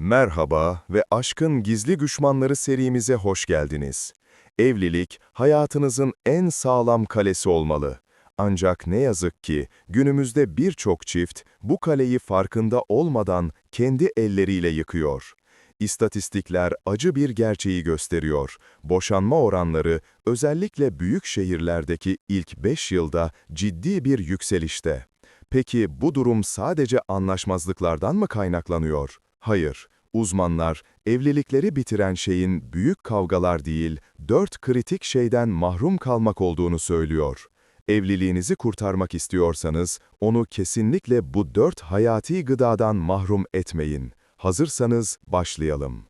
Merhaba ve Aşkın Gizli Düşmanları serimize hoş geldiniz. Evlilik, hayatınızın en sağlam kalesi olmalı. Ancak ne yazık ki günümüzde birçok çift bu kaleyi farkında olmadan kendi elleriyle yıkıyor. İstatistikler acı bir gerçeği gösteriyor. Boşanma oranları özellikle büyük şehirlerdeki ilk 5 yılda ciddi bir yükselişte. Peki bu durum sadece anlaşmazlıklardan mı kaynaklanıyor? Hayır. Uzmanlar, evlilikleri bitiren şeyin büyük kavgalar değil, dört kritik şeyden mahrum kalmak olduğunu söylüyor. Evliliğinizi kurtarmak istiyorsanız, onu kesinlikle bu dört hayati gıdadan mahrum etmeyin. Hazırsanız başlayalım.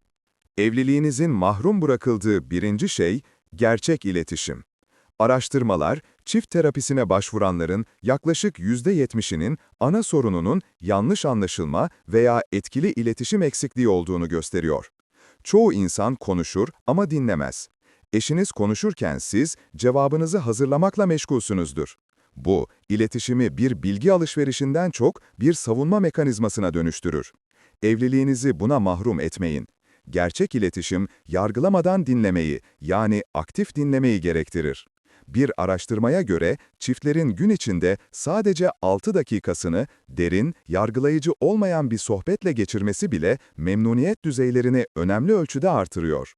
Evliliğinizin mahrum bırakıldığı birinci şey, gerçek iletişim. Araştırmalar, çift terapisine başvuranların yaklaşık %70'inin ana sorununun yanlış anlaşılma veya etkili iletişim eksikliği olduğunu gösteriyor. Çoğu insan konuşur ama dinlemez. Eşiniz konuşurken siz cevabınızı hazırlamakla meşgulsünüzdür. Bu, iletişimi bir bilgi alışverişinden çok bir savunma mekanizmasına dönüştürür. Evliliğinizi buna mahrum etmeyin. Gerçek iletişim, yargılamadan dinlemeyi, yani aktif dinlemeyi gerektirir. Bir araştırmaya göre çiftlerin gün içinde sadece 6 dakikasını derin, yargılayıcı olmayan bir sohbetle geçirmesi bile memnuniyet düzeylerini önemli ölçüde artırıyor.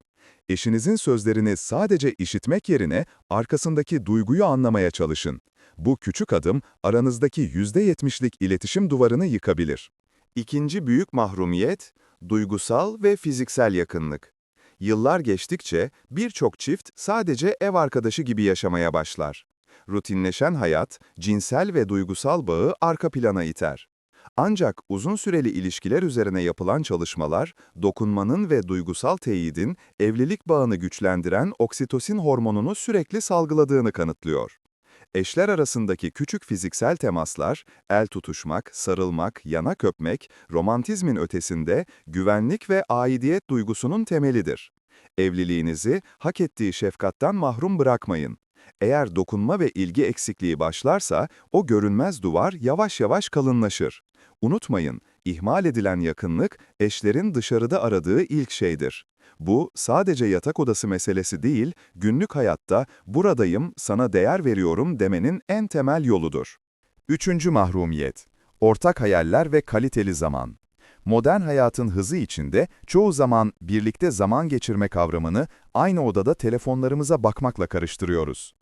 Eşinizin sözlerini sadece işitmek yerine arkasındaki duyguyu anlamaya çalışın. Bu küçük adım aranızdaki %70'lik iletişim duvarını yıkabilir. İkinci büyük mahrumiyet, duygusal ve fiziksel yakınlık. Yıllar geçtikçe birçok çift sadece ev arkadaşı gibi yaşamaya başlar. Rutinleşen hayat, cinsel ve duygusal bağı arka plana iter. Ancak uzun süreli ilişkiler üzerine yapılan çalışmalar, dokunmanın ve duygusal teyidin evlilik bağını güçlendiren oksitosin hormonunu sürekli salgıladığını kanıtlıyor. Eşler arasındaki küçük fiziksel temaslar, el tutuşmak, sarılmak, yana köpmek, romantizmin ötesinde güvenlik ve aidiyet duygusunun temelidir. Evliliğinizi hak ettiği şefkattan mahrum bırakmayın. Eğer dokunma ve ilgi eksikliği başlarsa, o görünmez duvar yavaş yavaş kalınlaşır. Unutmayın, ihmal edilen yakınlık, eşlerin dışarıda aradığı ilk şeydir. Bu, sadece yatak odası meselesi değil, günlük hayatta buradayım, sana değer veriyorum demenin en temel yoludur. Üçüncü mahrumiyet. Ortak hayaller ve kaliteli zaman. Modern hayatın hızı içinde çoğu zaman birlikte zaman geçirme kavramını aynı odada telefonlarımıza bakmakla karıştırıyoruz.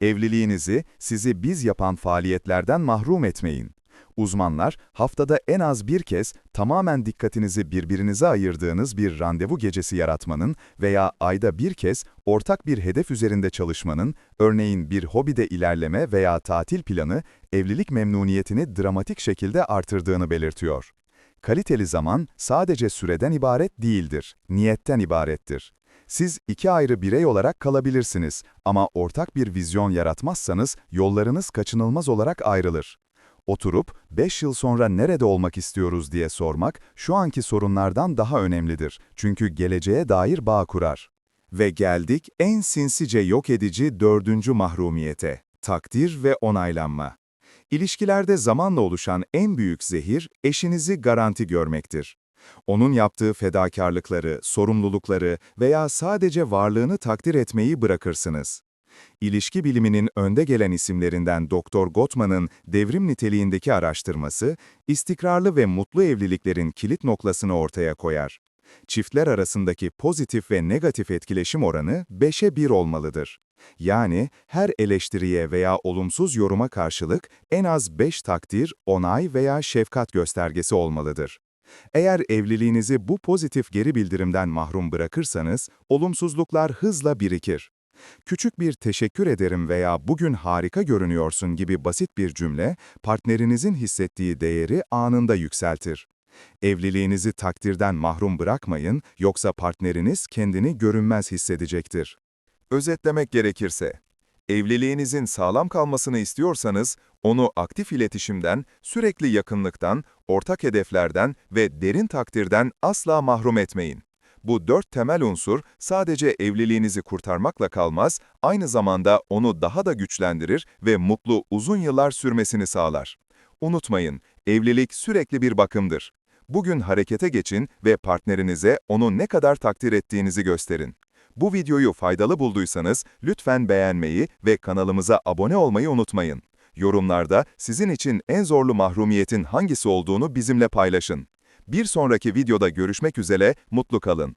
Evliliğinizi sizi biz yapan faaliyetlerden mahrum etmeyin. Uzmanlar, haftada en az bir kez tamamen dikkatinizi birbirinize ayırdığınız bir randevu gecesi yaratmanın veya ayda bir kez ortak bir hedef üzerinde çalışmanın, örneğin bir hobide ilerleme veya tatil planı, evlilik memnuniyetini dramatik şekilde artırdığını belirtiyor. Kaliteli zaman sadece süreden ibaret değildir, niyetten ibarettir. Siz iki ayrı birey olarak kalabilirsiniz ama ortak bir vizyon yaratmazsanız yollarınız kaçınılmaz olarak ayrılır. Oturup 5 yıl sonra nerede olmak istiyoruz diye sormak şu anki sorunlardan daha önemlidir. Çünkü geleceğe dair bağ kurar. Ve geldik en sinsice yok edici dördüncü mahrumiyete, takdir ve onaylanma. İlişkilerde zamanla oluşan en büyük zehir eşinizi garanti görmektir. Onun yaptığı fedakarlıkları, sorumlulukları veya sadece varlığını takdir etmeyi bırakırsınız. İlişki biliminin önde gelen isimlerinden Dr. Gottman'ın devrim niteliğindeki araştırması, istikrarlı ve mutlu evliliklerin kilit noktasını ortaya koyar. Çiftler arasındaki pozitif ve negatif etkileşim oranı 5'e 1 olmalıdır. Yani her eleştiriye veya olumsuz yoruma karşılık en az 5 takdir, onay veya şefkat göstergesi olmalıdır. Eğer evliliğinizi bu pozitif geri bildirimden mahrum bırakırsanız, olumsuzluklar hızla birikir. Küçük bir teşekkür ederim veya bugün harika görünüyorsun gibi basit bir cümle, partnerinizin hissettiği değeri anında yükseltir. Evliliğinizi takdirden mahrum bırakmayın, yoksa partneriniz kendini görünmez hissedecektir. Özetlemek gerekirse, evliliğinizin sağlam kalmasını istiyorsanız, onu aktif iletişimden, sürekli yakınlıktan, ortak hedeflerden ve derin takdirden asla mahrum etmeyin. Bu dört temel unsur sadece evliliğinizi kurtarmakla kalmaz, aynı zamanda onu daha da güçlendirir ve mutlu uzun yıllar sürmesini sağlar. Unutmayın, evlilik sürekli bir bakımdır. Bugün harekete geçin ve partnerinize onu ne kadar takdir ettiğinizi gösterin. Bu videoyu faydalı bulduysanız lütfen beğenmeyi ve kanalımıza abone olmayı unutmayın. Yorumlarda sizin için en zorlu mahrumiyetin hangisi olduğunu bizimle paylaşın. Bir sonraki videoda görüşmek üzere, mutlu kalın.